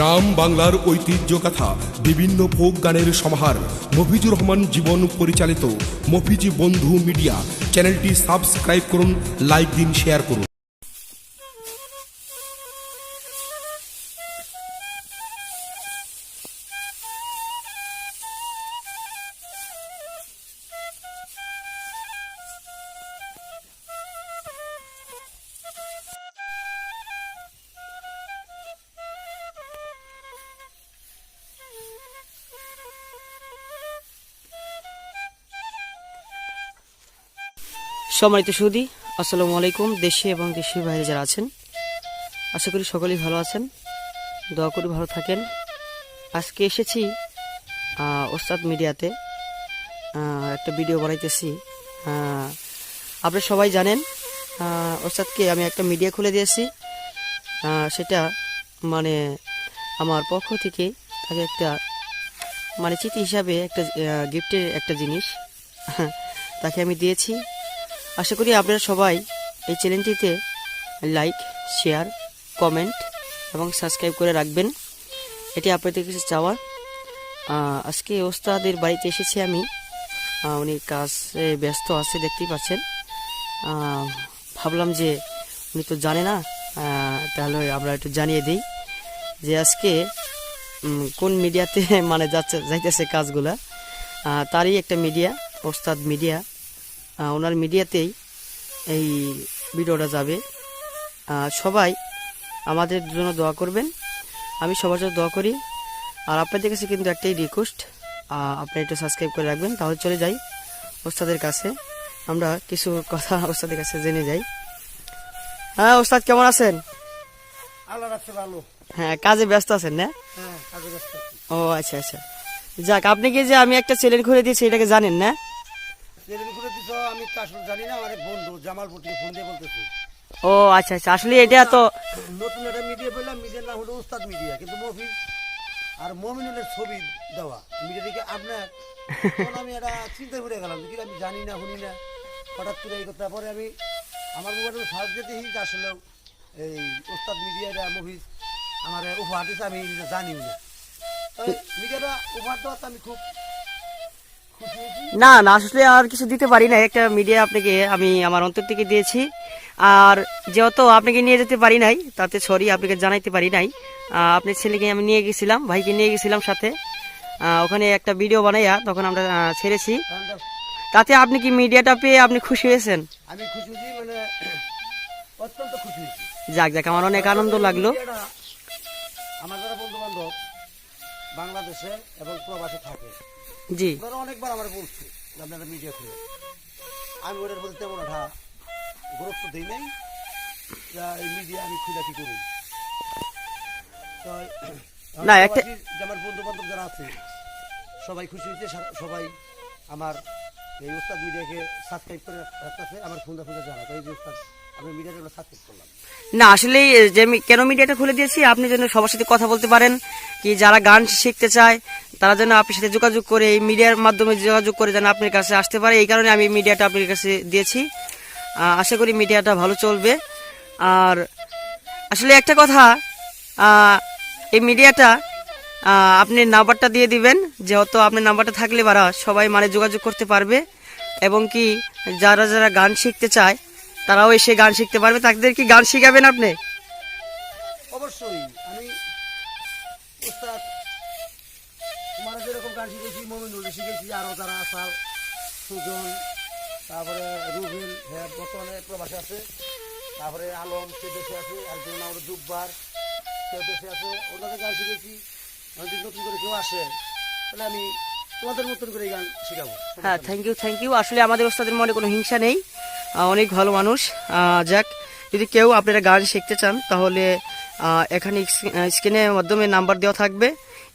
গ্রাম বাংলার ঐতিহ্য কথা, বিভিন্ন ফোক গানের সমাহার, মফিজুর রহমান জীবন পরিচালিত মফিজি বন্ধু মিডিয়া। চ্যানেলটি সাবস্ক্রাইব করুন, লাইক দিন শেয়ার করুন। সম্মানিত সুদী আসসালামু আলাইকুম দেশে এবং দেশের বাইরে যারা আছেন। আশা করি সকলেই ভালো আছেন। দোয়া করি ভালো থাকেন। আজকে এসেছি ওস্তাদ মিডিয়াতে। একটা ভিডিও বানাইতেছি। আহ, আপনারা সবাই জানেন ওস্তাদকে আমি একটা মিডিয়া খুলে দিয়েছি। সেটা মানে আমার পক্ষ থেকে তাকে একটা মানে চিঠি হিসাবে একটা গিফটের একটা জিনিস। তাকে আমি দিয়েছি। আশা করি আপনারা সবাই এই চ্যানেলটিতে লাইক শেয়ার কমেন্ট এবং সাবস্ক্রাইব করে রাখবেন। এটি আপনাদের কাছে চাওয়া। আজকে ওস্তাদের বাড়িতে এসেছি আমি। উনি কাজে ব্যস্ত আছে, দেখতেই পাচ্ছেন। ভাবলাম যে উনি তো জানে না তাহলে আমরা একটু জানিয়ে দিই যে আজকে কোন মিডিয়াতে মানে যাচ্ছে, যাইতেছে কাজগুলা। তারই একটা মিডিয়া ওস্তাদ মিডিয়া ওনার মিডিয়াতেই এই ভিডিওটা যাবে। সবাই আমাদের জন্য দোয়া করবেন। আমি সবার জন্য দোয়া করি। আর আপনাদের কাছে কিন্তু একটাই রিকোয়েস্ট আপনি একটু সাবস্ক্রাইব করে রাখবেন তাহলে চলে যাই ওস্তাদের কাছে। আমরা কিছু কথা ওস্তাদের কাছে জেনে যাই। হ্যাঁ ওস্তাদ কেমন আছেন? হ্যাঁ কাজে ব্যস্ত আছেন না? হ্যাঁ। ও আচ্ছা আচ্ছা। যাক আপনি কি যে আমি একটা চ্যানেল খুলে দিয়েছি এটাকে জানেন না? করে আমি তো আসলে জানি না আমার এক বন্ধু জামালপুর থেকে ফোন দিয়ে বলতেছে। ও আচ্ছা আচ্ছা আসলে এটা তো নতুন একটা মিডিয়া পেলাম মিডিয়ার নাম হলো উস্তাদ মিডিয়া কিন্তু মফিজ আর মমিনুলের ছবি দেওয়া মিডিয়া থেকে আপনার আমি একটা চিন্তা করে গেলাম যে কি আমি জানি না শুনি না। হঠাৎ করে এই কথা পরে আমি আমার মোবাইলে সার্চ দিয়ে দেখি যে আসলে এই উস্তাদ মিডিয়াটা মফিজ আমার উপহার দিচ্ছে আমি এটা জানি না মিডিয়াটা উপহার দেওয়াতে আমি খুব না না আসলে আর কিছু দিতে পারি না একটা মিডিয়া আপনাকে আমি আমার অন্তর থেকে দিয়েছি। আর যেহেতু আপনাকে নিয়ে যেতে পারি নাই তাতে সরি আপনাকে জানাইতে পারি নাই। আহ, আপনার ছেলেকে আমি নিয়ে গেছিলাম ভাইকে নিয়ে গেছিলাম সাথে। ওখানে একটা ভিডিও বানাইয়া তখন আমরা ছেড়েছি। তাতে আপনি কি মিডিয়াটা পেয়ে আপনি খুশি হয়েছেন? আমি খুশি মানে অত্যন্ত খুশি যাক যাক আমার অনেক আনন্দ লাগল। আমার যারা বন্ধু বান্ধব বাংলাদেশে এবং প্রবাসে থাকে। জি। ওনারা অনেকবার আমার বলছে আপনারা মিডিয়া থেকে আমি ওটার বলতে তেমন একটা গুরুত্ব দিই নাই। যা এই মিডিয়া আমি খুলে কি করুন তো না, একটা- আমার বন্ধু বান্ধব যারা আছে সবাই খুশি হয়েছে সবাই আমার এই উস্তাদ মিডিয়াকে সাবস্ক্রাইব করে রাখতেছে আমার ফোনটা ফোনটা জানা তো এই যে উস্তাদ না আসলে যে আমি কেন মিডিয়াটা খুলে দিয়েছি? আপনি যেন সবার সাথে কথা বলতে পারেন, কি যারা গান শিখতে চায়, তারা যেন আপনার সাথে যোগাযোগ করে, এই মিডিয়ার মাধ্যমে যোগাযোগ করে যেন আপনার কাছে আসতে পারে। এই কারণে আমি মিডিয়াটা আপনার কাছে দিয়েছি। আশা করি মিডিয়াটা ভালো চলবে। আর আসলে একটা কথা এই মিডিয়াটা আপনি নাম্বারটা দিয়ে দিবেন, যেহেতু আপনার নাম্বারটা থাকলে বারা সবাই মানে যোগাযোগ করতে পারবে। এবং কি, যারা যারা গান শিখতে চায় তারাও এসে গান শিখতে পারবে। তাদের কি গান শিখাবেন আপনি? অবশ্যই। আমি উস্তাদ তোমার যেরকম গান শিখেছি মমিনুল শিখেছি আরও যারা আসাল সুজন তারপরে রুবেল হ্যাঁ বর্তমানে প্রবাসে আছে তারপরে আলম সে দেশে আছে আর কেউ নাম জুব্বার সে দেশে আছে ওনাদের গান শিখেছি। যদি নতুন করে কেউ আসে তাহলে আমি তোমাদের মতন করে গান শেখাবো। হ্যাঁ থ্যাংক ইউ থ্যাংক ইউ আসলে আমাদের ওস্তাদের মনে কোনো হিংসা নেই। অনেক ভালো মানুষ। যাক, যদি কেউ আপনারা গান শিখতে চান, তাহলে এখানে স্ক্রিনের মাধ্যমে নাম্বার দেওয়া থাকবে।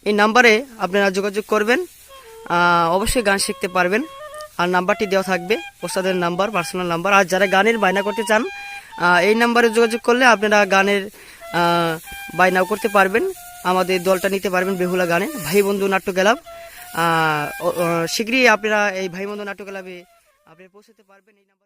এই নাম্বারে আপনারা যোগাযোগ করবেন। অবশ্যই গান শিখতে পারবেন। আর নাম্বারটি দেওয়া থাকবে, ওস্তাদের নাম্বার, পার্সোনাল নাম্বার। আর যারা গানের বায়না করতে চান এই নাম্বারে যোগাযোগ করলে আপনারা গানের বায়নাও করতে পারবেন। আমাদের দলটা নিতে পারবেন বেহুলা গানে, ভাই বন্ধু নাট্য ক্লাব। শীঘ্রই আপনারা এই ভাই বন্ধু নাট্য ক্লাবে আপনি পৌঁছতে পারবেন এই নাম্বার।